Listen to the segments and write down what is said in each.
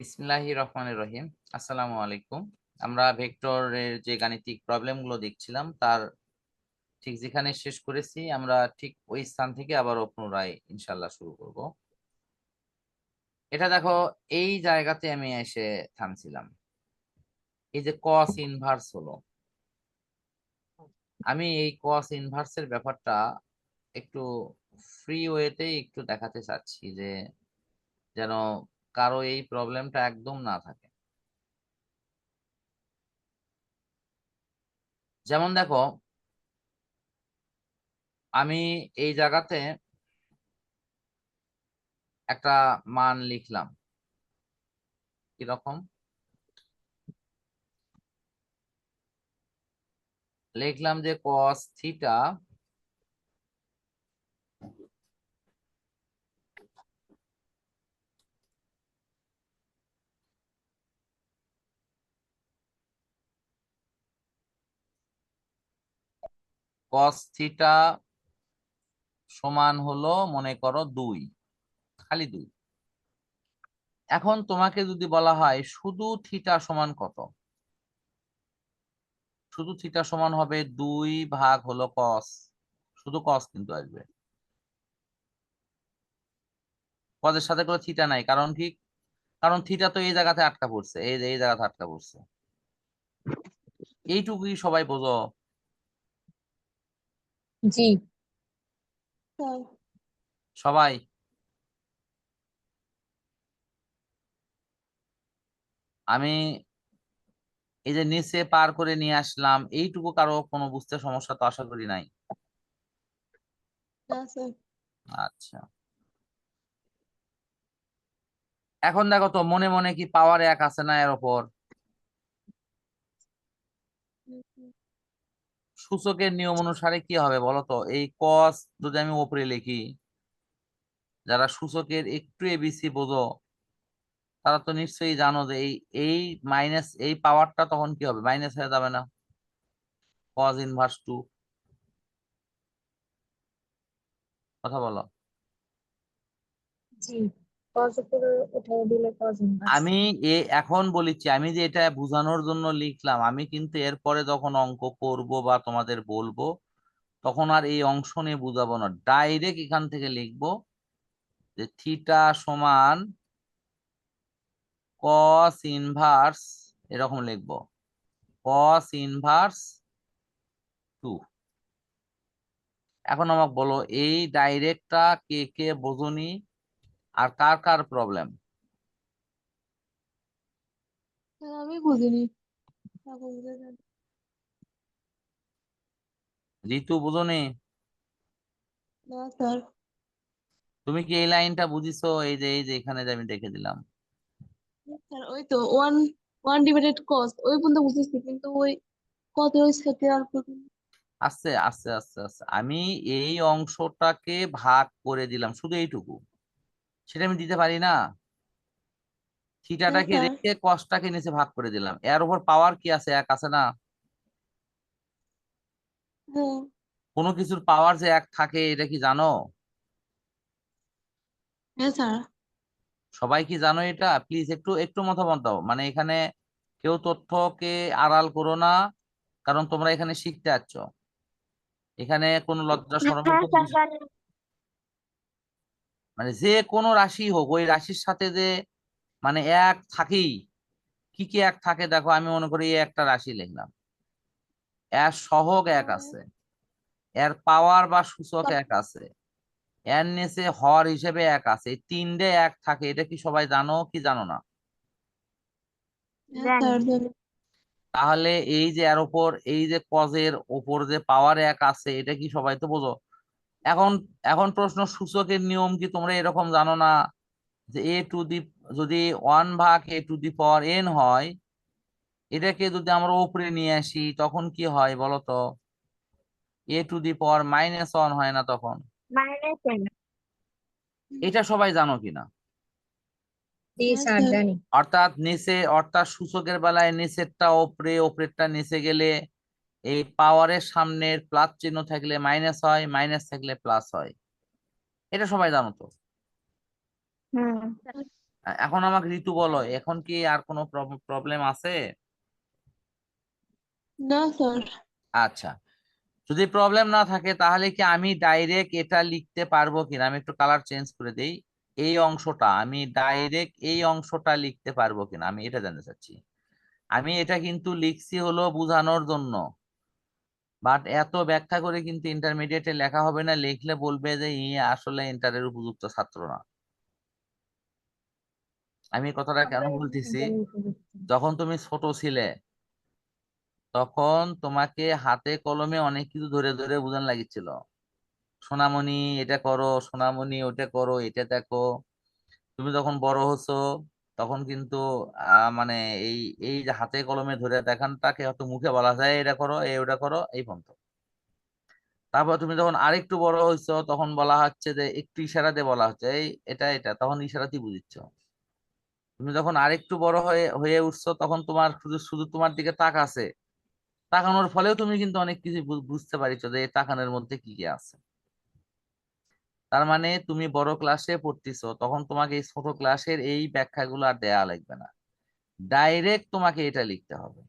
বিসমিল্লাহি রহমানির রহিম। আসসালামু আলাইকুম। আমরা ভেক্টরের যে গাণিতিক প্রবলেমগুলো দেখছিলাম, তার ঠিক যেখানে শেষ করেছি, আমরা ঠিক ওই স্থান থেকে আবারও পুনরায় ইনশাল্লাহ শুরু করব। এটা দেখো, এই জায়গাতে আমি এসে থামছিলাম। এই যে কস ইনভার্স হলো। আমি এই কস ইনভার্সের ব্যাপারটা একটু ফ্রি ওয়েতে একটু দেখাতে চাচ্ছি যে, যেন কারও এই প্রবলেমটা একদম না থাকে। যেমন দেখো, আমি এই জায়গাতে একটা মান লিখলাম। কীরকম? লিখলাম যে cos থিটা cos থিটা সমান হলো, মনে করো দুই, খালি দুই। এখন তোমাকে যদি বলা হয়, শুধু থিটা সমান কত? শুধু থিটা সমান হবে দুই ভাগ হলো কস শুধু কস কিন্তু আসবে। কজের সাথে কোনো থিটা নাই, কারণ কি? কারণ থিটা তো এই জায়গাতে আটকা পড়ছে, এই এই জায়গাতে আটকা পড়ছে। এইটুকুই সবাই বোঝো। জি। সবাই। আমি এই যে নিচে পার করে নিয়ে আসলাম এইটুকু কারও কোনো বুঝতে সমস্যা তো আশা করি নাই। আচ্ছা। এখন দেখো তো মনে মনে কি পাওয়ার এক আছে না এর ওপর? সূচকের নিয়ম অনুসারে কি হবে বলতো? এই কস যদি আমি উপরে লিখি, যারা সূচকের একটু এবিসি বোঝো, তারা তো নিশ্চয়ই জানো যে এই এই মাইনাস এই পাওয়ারটা তখন কি হবে? মাইনাস হয়ে যাবে না। কজ ইনভার্স টু কথা বলো। জি। কজ উপরে আমি এখন বলেছি আমি যে এটা বোঝানোর জন্য লিখলাম, আমি কিন্তু এরপরে যখন অঙ্ক করব বা তোমাদের বলব, তখন আর এই অংশ নিয়ে বুঝাবো না। ডাইরেক্ট এখান থেকে লিখব যে থিটা সমান কস ইনভার্স এরকম লিখব কস ইনভার্স টু এখন আমাকে বলো, এই ডাইরেক্টটা কে কে বোঝনি? আর কার কার প্রবলেম আমি বুঝিনি। ঋতু বোঝনি? না স্যার তুমি কি এই লাইনটা বুঝিছো? এই যে এই যে এখানে যে আমি দেখে দিলাম। স্যার ওই তো ওয়ান ওয়ান ডিভাইডেড কজ ওই পর্যন্ত বুঝেছি কিন্তু ওই কত ওই সেটে আর আস্তে আস্তে আস্তে আস্তে। আমি এই অংশটাকে ভাগ করে দিলাম শুধু এইটুকু। সেটা আমি দিতে পারি না। থিটাটাকে রেখে কসটাকে নিচে ভাগ করে দিলাম। এর উপর পাওয়ার কি আছে? এক আছে না। হ্যাঁ কোনো কিছুর পাওয়ার যে এক থাকে এটা কি জানো? হ্যাঁ সবাই কি জানো এটা? প্লিজ একটু একটু মতামত দাও। মানে এখানে কেউ তথ্যকে আড়াল করো না কারণ তোমরা এখানে শিখতে আসছ এখানে কোনো লজ্জা কোনো বিষয় মানে যে কোনো রাশি হোক ওই রাশির সাথে যে মানে এক থাকেই। কি কি এক থাকে দেখো আমি মনে করি একটা রাশি লিখলাম। এর সহগ এক আছে এর পাওয়ার বা সূচক এক আছে এর নিচে হর হিসেবে এক আছে তিনটে এক থাকে এটা কি সবাই জানো কি জানো না? জানি। তাহলে এই যে এর উপর এই যে কজের ওপর যে পাওয়ার এক আছে এটা কি সবাই তো বোঝো? এখন এখন প্রশ্ন সূচকের নিয়ম কি তোমরা এরকম জানো না? যে এ টু দি যদি ওয়ান ভাগ এ টু দি পাওয়ার এন হয় এটাকে যদি আমরা উপরে নিয়ে আসি তখন কি হয় বলো তো? A to the power minus one হয় না তখন? এটা সবাই জানো কিনা অর্থাৎ নিচে অর্থাৎ সূচকের বেলায় নিচেরটা ওপরে ওপরেরটা নিচে গেলে এই পাওয়ারের সামনের প্লাস চিহ্ন থাকলে মাইনাস হয় মাইনাস থাকলে প্লাস হয়। এটা সবাই জানো তো? এখন আমাকে ঋতু বলো এখন কি আর কোনো প্রবলেম আছে? না স্যার আচ্ছা যদি প্রবলেম না থাকে তাহলে কি আমি ডাইরেক্ট এটা লিখতে পারব কিনা? আমি একটু কালার চেঞ্জ করে দেই। এই অংশটা আমি ডাইরেক্ট এই অংশটা লিখতে পারব কিনা? আমি এটা জানতে চাচ্ছি। আমি এটা কিন্তু লিখছি হলো বোঝানোর জন্য। বাট এত ব্যাখ্যা করে কিন্তু ইন্টারমিডিয়েটে লেখা হবে না লিখলে বলবে যে ই আসলে ইন্টারের উপযুক্ত ছাত্র না। আমি কথাটা কেন বলতেছি? যখন তুমি ছোট ছিলে তখন তোমাকে হাতে কলমে অনেক কিছু ধরে ধরে বোঝান লাগিছিল সোনামণি এটা করো সোনামণি ওটা করো এটা দেখো। তুমি যখন বড় হচ্ছো তখন কিন্তু মানে এই এই যে হাতে কলমে ধরে দেখানটাকে হয়তো মুখে বলা যায় এটা করো, এই ওটা করো এই পর্যন্ত। তারপর তুমি যখন আরেকটু বড় হইছো, তখন বলা হচ্ছে যে, একটু ইশারা দিয়ে বলা হচ্ছে, এই এটা এটা তখন ইশারাতেই বুঝিচ্ছ। তুমি যখন আরেকটু বড় হয়ে হয়ে উঠছো, তখন তোমার শুধু শুধু তোমার দিকে তাক আছে। তাকানোর ফলেও তুমি কিন্তু অনেক কিছু বুঝতে পারিছো যে, এই তাকানোর মধ্যে কি কি আছে। তার মানে তুমি বড় ক্লাসে পড়তেছো তখন তোমাকে এই ছোট ক্লাসের এই ব্যাখ্যাগুলো আর দেয়া লাগবে না। ডাইরেক্ট তোমাকে এটা লিখতে হবে।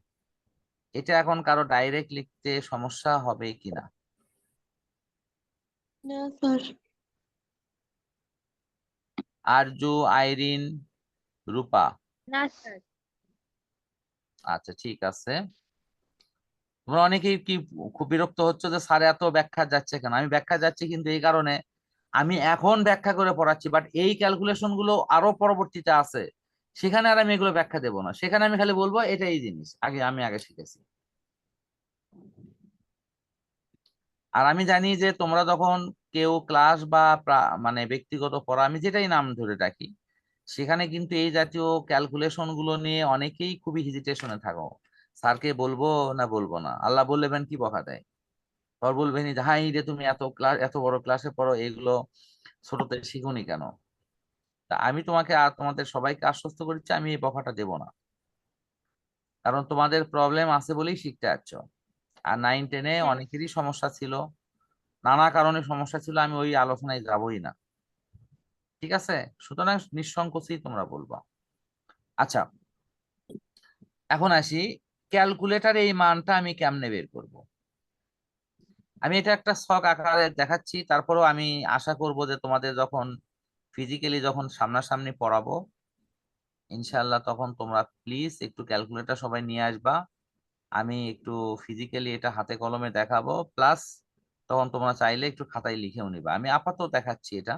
এটা এখন কারও ডাইরেক্ট লিখতে সমস্যা হবে কিনা না? Sir Arzu Irene Rupa? না স্যার আচ্ছা ঠিক আছে। তোমরা অনেকেই কি খুব বিরক্ত হচ্ছে যে স্যার এত ব্যাখ্যা যাচ্ছে কেন? আমি ব্যাখ্যা যাচ্ছি কিন্তু এই কারণে আমি এখন ব্যাখ্যা করে পড়াচ্ছি বাট এই ক্যালকুলেশনগুলো আরও পরবর্তীতে আছে। সেখানে আর আমি এগুলো ব্যাখ্যা দেবো না। সেখানে আমি খালি বলব এটা এই জিনিস। আগে, আমি আগে শিখেছি। আর আমি জানি যে তোমরা যখন কেউ ক্লাস বা মানে ব্যক্তিগত পড়া, আমি যেটাই নাম ধরে রাখি, সেখানে কিন্তু এই জাতীয় ক্যালকুলেশনগুলো নিয়ে অনেকেই খুবই হেজিটেশনে থাকো। স্যারকে বলব না বলব না। আল্লাহ বললেবেন কি বকা দেয়? পর বলবেন যে হাই রে তুমি এত ক্লাস এত বড় ক্লাসে পড়ো এগুলো ছোটতে শিখুনি কেন? তা আমি তোমাকে আর তোমাদের সবাইকে আশ্বস্ত করছি আমি এই বকাটা দেব না। কারণ তোমাদের প্রবলেম আছে বলেই শিখতে যাচ্ছ। আর নাইন টেনে। অনেকেরই সমস্যা ছিল। নানা কারণে সমস্যা ছিল আমি ওই আলোচনায় যাবই না। ঠিক আছে? সুতরাং নিঃসংকোচেই তোমরা বলবা। আচ্ছা। এখন আসি ক্যালকুলেটারে এই মানটা আমি কেমনে বের করব? আমি এটা একটা শখ আকারে দেখাচ্ছি। তারপরেও আমি আশা করব যে তোমাদের যখন ফিজিক্যালি যখন সামনাসামনি পড়াবো ইনশাল্লাহ তখন তোমরা প্লিজ একটু ক্যালকুলেটর সবাই নিয়ে আসবা। আমি একটু ফিজিক্যালি এটা হাতে কলমে দেখাবো। প্লাস তখন তোমরা চাইলে একটু খাতায় লিখেও নিবা। আমি আপাতত দেখাচ্ছি এটা।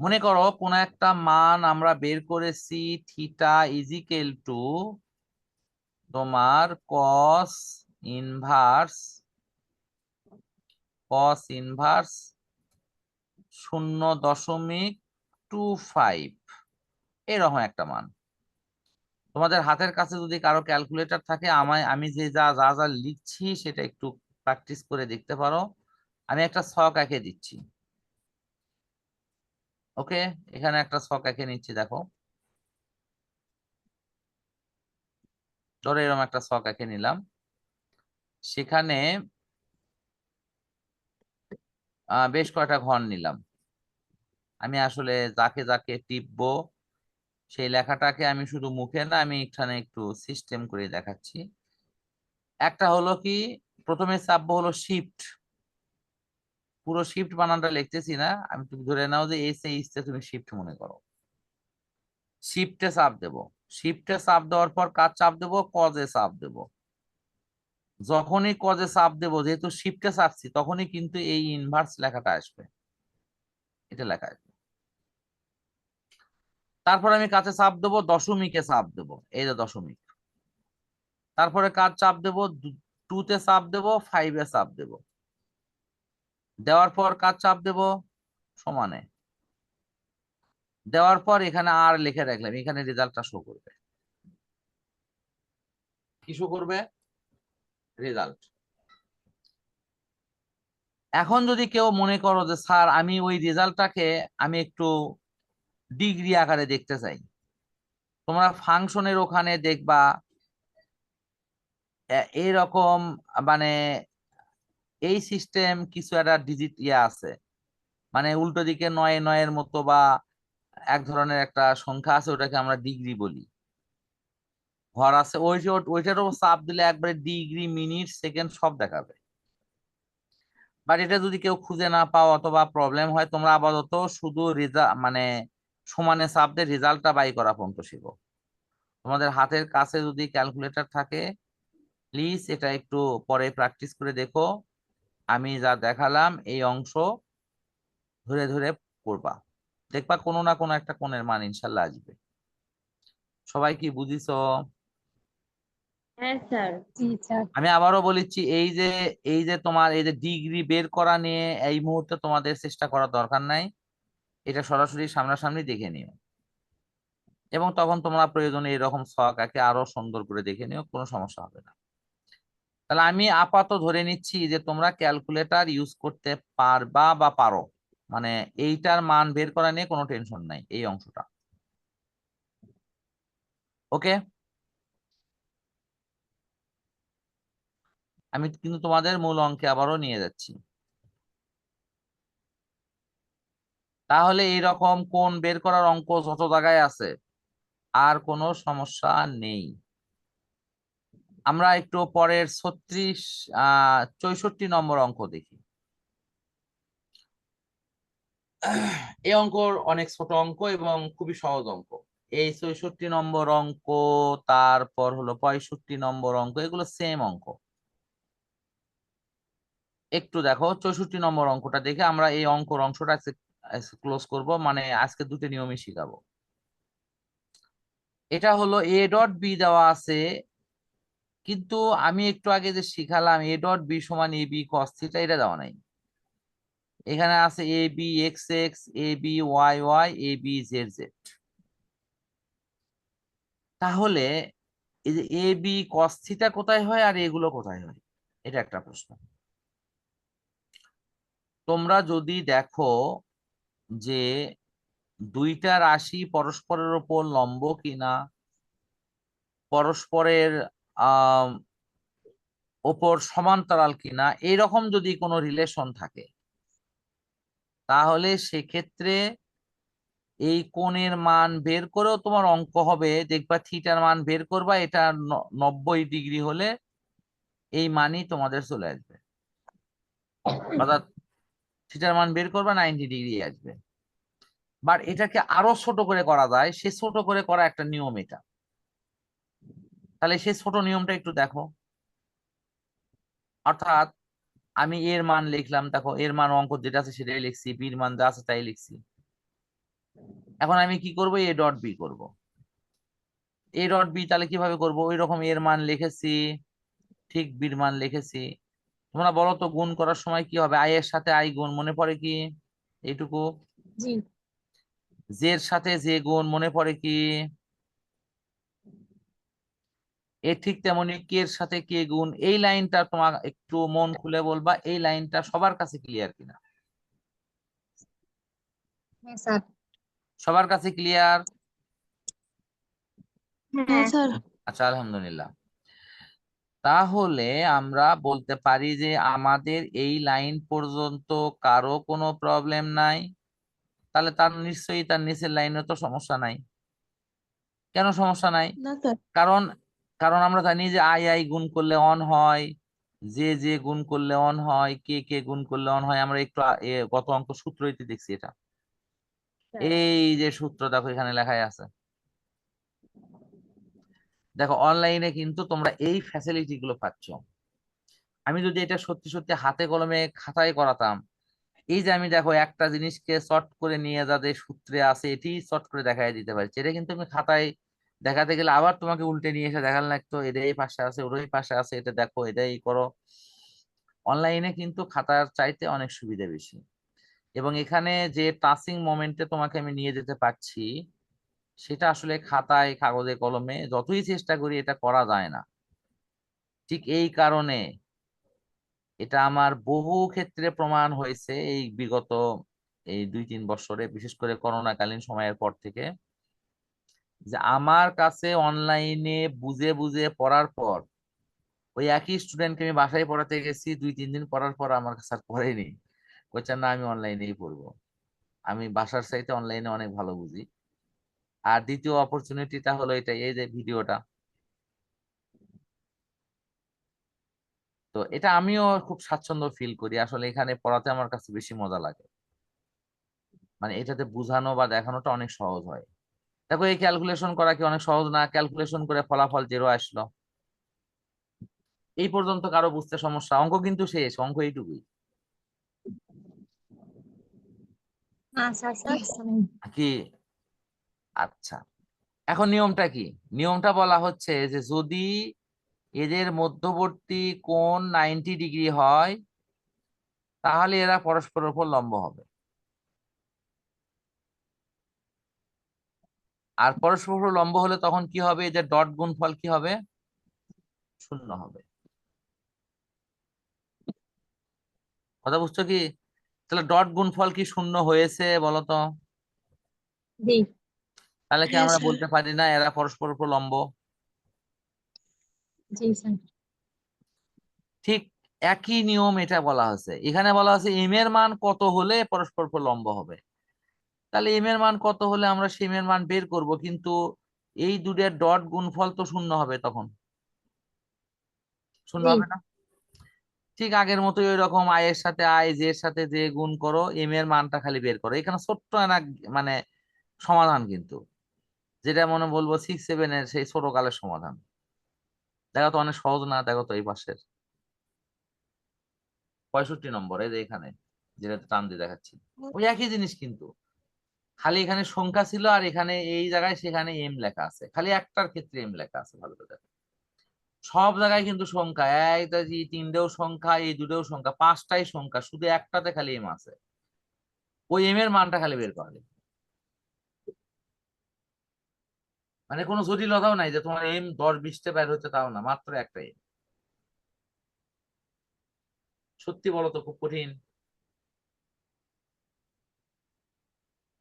মনে করো কোন একটা মান আমরা বের করেছি থিটা ইজিক্যাল টু তোমার কস ইনভার্স কস ইনভার্স শূন্য দশমিক টু ফাইভ এরকম একটা মান। তোমাদের হাতের কাছে যদি কারও ক্যালকুলেটর থাকে, আমায়, আমি যে যা যা যা লিখছি সেটা একটু প্র্যাকটিস করে দেখতে পারো। আমি একটা ছক এঁকে দিচ্ছি। ওকে? এখানে একটা ছক এঁকে নিচ্ছি, দেখো। ধরো এরকম একটা ছক এঁকে নিলাম। সেখানে বেশ কয়টা ঘর নিলাম। আমি আসলে যাকে যাকে টিপবো, সেই লেখাটাকে আমি শুধু মুখে না, আমি এখানে একটু সিস্টেম করে দেখাচ্ছি। একটা হলো কি, প্রথমে চাপবো হলো শিফট পুরো শিফট বানানটা লিখতেছি না, আমি তুমি ধরে নাও যে এস এইচতে তুমি শিফট মনে করো। শিফটে চাপ দেবো। শিফটে চাপ দেওয়ার পর কাজ চাপ দেবো? কজে চাপ দেবো। যখনই কজে চাপ দেবো, যেহেতু শিফটে চাপছি, তখনই কিন্তু এই ইনভার্স লেখাটা আসবে। এটা লেখা আসবে। তারপর আমি কাছে চাপ দেবো, দশমিকে চাপ দেবো, এই যে দশমিক। তারপরে কাজ চাপ দেবো টু তে চাপ দেবো ফাইভে চাপ দেবো। দেওয়ার পর কাজ চাপ দেবো, সমানে। দেওয়ার পর এখানে আর লিখে রাখলাম, এখানে রেজাল্টটা শো করবে। কি শো করবে? রেজাল্ট এখন যদি কেউ মনে করো যে, স্যার, আমি ওই রেজাল্টটাকে আমি একটু ডিগ্রি আকারে দেখতে চাই। তোমরা ফাংশনের ওখানে দেখবা এরকম মানে এই সিস্টেম কিছু একটা ডিজিট ইয়ে আছে। মানে উল্টো দিকে নয়, নয়ের মতো বা এক ধরনের একটা সংখ্যা আছে, ওটাকে আমরা ডিগ্রি বলি। ঘর আছে, ওই ওইটার উপর চাপ দিলে একবারে ডিগ্রি মিনিট সেকেন্ড সব দেখাবে। বাট এটা যদি কেউ খুঁজে না পাও অথবা প্রবলেম হয়, তোমরা আপাতত শুধু রেজাল্ট মানে সমানে চাপ দিয়ে রেজাল্টটা বাই করা পর্যন্ত শিখো। তোমাদের হাতের কাছে যদি ক্যালকুলেটর থাকে প্লিজ এটা একটু পরে প্র্যাকটিস করে দেখো। আমি যা দেখালাম, এই অংশ ধরে ধরে করবা। দেখবা কোনো না কোনো একটা কোণের মান ইনশাল্লাহ আসবে। সবাই কি বুঝিছো? হ্যাঁ স্যার। আমি আবারও বলেছি এই যে এই যে তোমার এই যে ডিগ্রি বের করা নিয়ে এই মুহূর্তে তোমাদের চেষ্টা করার দরকার নাই এটা সরাসরি সামনাসামনি দেখে নিও। এবং তখন তোমরা প্রয়োজনে এরকম ছক আঁকে আরও সুন্দর করে দেখে নিও কোনো সমস্যা হবে না। তাহলে আমি আপাতত ধরে নিচ্ছি যে তোমরা ক্যালকুলেটর ইউজ করতে পারবা বা পারো। মানে এইটার মান বের করা নিয়ে কোনো টেনশন নাই এই অংশটা। ওকে? আমি কিন্তু তোমাদের মূল অঙ্কে আবারও নিয়ে যাচ্ছি। তাহলে এইরকম কোন বের করার অঙ্ক যত জায়গায় আছে, আর কোনো সমস্যা নেই। আমরা একটু পরের ছত্রিশ আহ চৌষট্টি নম্বর অঙ্ক দেখি। এই অঙ্ক অনেক ছোট অঙ্ক এবং খুবই সহজ অঙ্ক। এই চৌষট্টি নম্বর অঙ্ক, তারপর হলো পঁয়ষট্টি নম্বর অঙ্ক, এগুলো সেম অঙ্ক। একটু দেখো, চৌষট্টি নম্বর অঙ্কটা দেখে আমরা এই অঙ্কর অংশটা ক্লোজ করব মানে আজকে দুটো নিয়মই শিখাবো। এটা হলো এ ডট বি দেওয়া আছে, কিন্তু আমি একটু আগে যে শিখালাম এ ডট বি সমান এ বি কস এটা দেওয়া নাই। এখানে আছে A B X X A B Y Y A B Z Z তাহলে এই যে এ বি কস কোথায় হয় আর এগুলো কোথায় হয়? এটা একটা প্রশ্ন। তোমরা যদি দেখো যে দুইটা রাশি পরস্পরের ওপর লম্ব কিনা, পরস্পরের ওপর সমান্তরাল কিনা এইরকম যদি কোনো রিলেশন থাকে, তাহলে সেক্ষেত্রে এই কোণের মান বের করেও তোমার অঙ্ক হবে। দেখবা থিটার মান বের করবা, এটা নব্বই ডিগ্রি হলে এই মানই তোমাদের চলে আসবে। অর্থাৎ থিটার মান বের করবা নাইনটি ডিগ্রি আসবে। বাট এটাকে আরও ছোট করে করা যায়, সে ছোট করে করা একটা নিয়ম এটা। তাহলে সে ছোট নিয়মটা একটু দেখো। অর্থাৎ আমি এর মান লিখলাম, দেখো, এর মান অঙ্ক যেটা আছে সেটাই লিখছি বির মান যা আছে তাই লিখছি। এখন আমি কি করব? এ ডট বি করব। এ ডট বি তাহলে কীভাবে করব? ওই রকম এর মান লিখেছি, ঠিক বির মান লিখেছি। তোমরা বলো তো গুণ করার সময় কি হবে? আই এর সাথে আই গুণ মনে পড়ে কি? এইটুকু? জি। জের সাথে যে গুণ মনে পড়ে কি? এ ঠিক তেমনি কে এর সাথে কে গুণ? এই লাইনটা তোমার একটু মন খুলে বলবা এই লাইনটা সবার কাছে ক্লিয়ার কিনা? হ্যাঁ স্যার। সবার কাছে ক্লিয়ার হ্যাঁ আচ্ছা আলহামদুলিল্লাহ। তাহলে আমরা বলতে পারি যে আমাদের এই লাইন পর্যন্ত কারও কোনো প্রবলেম নাই। তাহলে তার নিশ্চয়ই তার নিচের লাইনে তো সমস্যা নাই। কেন সমস্যা নাই? কারণ কারণ আমরা জানি যে আই আই গুণ করলে অন হয় যে যে গুণ করলে অন হয় কে কে গুণ করলে অন হয় আমরা একটু গত অঙ্ক সূত্রইতে দেখছি এটা। এই যে সূত্র দেখো এখানে লেখাই আছে। দেখো অনলাইনে কিন্তু তোমরা এই ফ্যাসিলিটি গুলো পাচ্ছ। আমি যদি এটা সত্যি সত্যি হাতে কলমে খাতায় করাতাম, এই যে আমি দেখো একটা জিনিসকে শর্ট করে নিয়ে যাদের সূত্রে আছে এটি শর্ট করে দেখাই দিতে পারছি এটা কিন্তু আমি খাতায় দেখাতে গেলে আবার তোমাকে উল্টে নিয়ে এসে দেখাল লাগতো এটা এই পাশে আছে ওর এই পাশে আছে, এটা দেখো, এটা এই করো। অনলাইনে কিন্তু খাতার চাইতে অনেক সুবিধা বেশি। এবং এখানে যে টাচিং মোমেন্টে তোমাকে আমি নিয়ে যেতে পারছি সেটা আসলে খাতায়, কাগজে, কলমে যতই চেষ্টা করি এটা করা যায় না। ঠিক এই কারণে এটা আমার বহু ক্ষেত্রে প্রমাণ হয়েছে এই বিগত এই দুই, তিন বছরে, বিশেষ করে করোনাকালীন সময়ের পর থেকে। যে আমার কাছে অনলাইনে বুঝে বুঝে পড়ার পর ওই একই স্টুডেন্টকে আমি বাসায় পড়াতে গেছি, দুই, তিন দিন পড়ার পর আমার কাছে আর পড়েনি বলছে না, আমি অনলাইনেই পড়ব। আমি বাসার চাইতে অনলাইনে অনেক ভালো বুঝি। আর দ্বিতীয় অপরচুনিটিটা হলো এটা এই যে ভিডিওটা তো এটা আমিও খুব স্বাচ্ছন্দ্য ফিল করি আসলে এখানে পড়াতে আমার কাছে বেশি মজা লাগে। মানে এটাতে বোঝানো বা দেখানোটা অনেক সহজ হয়। দেখো এই ক্যালকুলেশন করা কি অনেক সহজ না? ক্যালকুলেশন করে ফলাফল জেরো আসলো। এই পর্যন্ত কারও বুঝতে সমস্যা? অঙ্ক কিন্তু শেষ অঙ্ক এইটুকুই। সমস্যা নেই কি? আচ্ছা। এখন নিয়মটা কি? নিয়মটা বলা হচ্ছে যে যদি এদের মধ্যবর্তী কোণ নাইনটি ডিগ্রি হয়, তাহলে এরা পরস্পরের উপর লম্ব হবে। আর পরস্পর লম্ব হলে তখন কি হবে? এদের ডট গুণফল কি হবে? শূন্য হবে। কথা বুঝছ কি? তাহলে ডট গুণফল কি শূন্য হয়েছে বলো তো? জি। তাহলে কি আমরা বলতে পারি না এরা পরস্পর উপর লম্ব? ঠিক একই নিয়ম এটা বলা হয়েছে। এখানে বলা হয়েছে এম এর মান কত হলে পরস্পর উপর লম্ব হবে? তাহলে এম এর মান কত হলে আমরা সেম এর মান বের করব? কিন্তু এই দুটের ডট গুণফল তো শূন্য হবে তখন। শূন্য হবে না? ঠিক আগের মতো ওই রকম আই এর সাথে আই জে এর সাথে যে গুণ করো এম এর মানটা খালি বের করো। এখানে ছোট্ট না মানে সমাধান কিন্তু। যেটা মনে বলব সিক্স সেভেন এর সেই ছোট কালের সমাধান। দেখো তো অনেক সহজ না, দেখো তো এই পাশের। পঁয়ষট্টি নম্বর, এই যে এখানে, যেটা টান দিয়ে দেখাচ্ছি। ওই একই জিনিস কিন্তু। খালি এখানে সংখ্যা ছিল আর এখানে এই জায়গায় সেখানে এম লেখা আছে। খালি একটার ক্ষেত্রে এম লেখা আছে, ভালো করে দেখো। সব জায়গায় কিন্তু সংখ্যা এক তিনটেও সংখ্যা, এই দুটোও সংখ্যা, পাঁচটাই সংখ্যা, শুধু একটাতে খালি এম আছে। ওই এম এর মানটা খালি বের করা যায়। মানে কোনো জটিলতাও নাই যে তোমার এম দশ বিশটা বের হচ্ছে তাও না মাত্র একটা এম সত্যি বলো তো খুব কঠিন।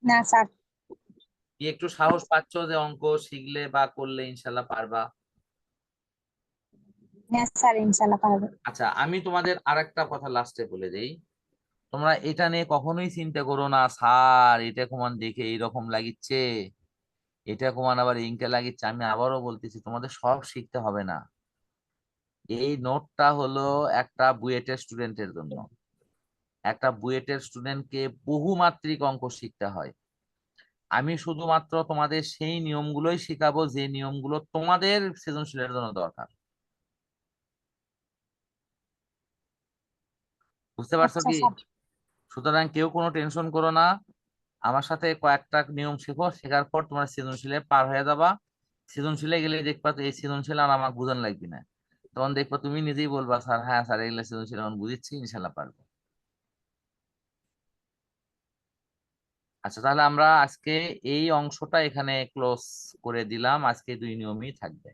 না স্যার। কি একটু সাহস পাচ্ছ যে অঙ্ক শিখলে বা করলে ইনশাল্লাহ পারবা? স্যার ইনশাল্লাহ পারব। আচ্ছা আমি তোমাদের আরেকটা কথা লাস্টে বলে দেই। তোমরা এটা নিয়ে কখনোই চিন্তা করো না স্যার এটা কমান দেখে এইরকম লাগিচ্ছে। এটা কমান আবার ইনকে লাগিচ্ছে আমি আবারও বলতেছি তোমাদের সব শিখতে হবে না। এই নোটটা হলো একটা বুয়েটের স্টুডেন্টের জন্য। একটা বুয়েটের স্টুডেন্টকে বহুমাত্রিক অঙ্ক শিখতে হয়। আমি শুধুমাত্র তোমাদের সেই নিয়মগুলোই শিখাবো যে নিয়মগুলো তোমাদের সৃজনশীলের জন্য দরকার। বুঝতে পারছ আচ্ছা কি? সুতরাং কেউ কোনো টেনশন করো না। আমার সাথে কয়েকটা নিয়ম শেখো শেখার পর তোমার সৃজনশীলে পার হয়ে যাবা। সৃজনশীলে গেলে দেখবা এই সৃজনশীল আর আমার বুঝান লাগবে না। তখন দেখবা তুমি নিজেই বলবা, স্যার হ্যাঁ স্যার, এগুলো সৃজনশীল এখন বুঝিচ্ছি ইনশাল্লাহ পারব। আচ্ছা তাহলে আমরা আজকে এই অংশটা এখানে ক্লোজ করে দিলাম। আজকে দুই নিয়মই থাকবে।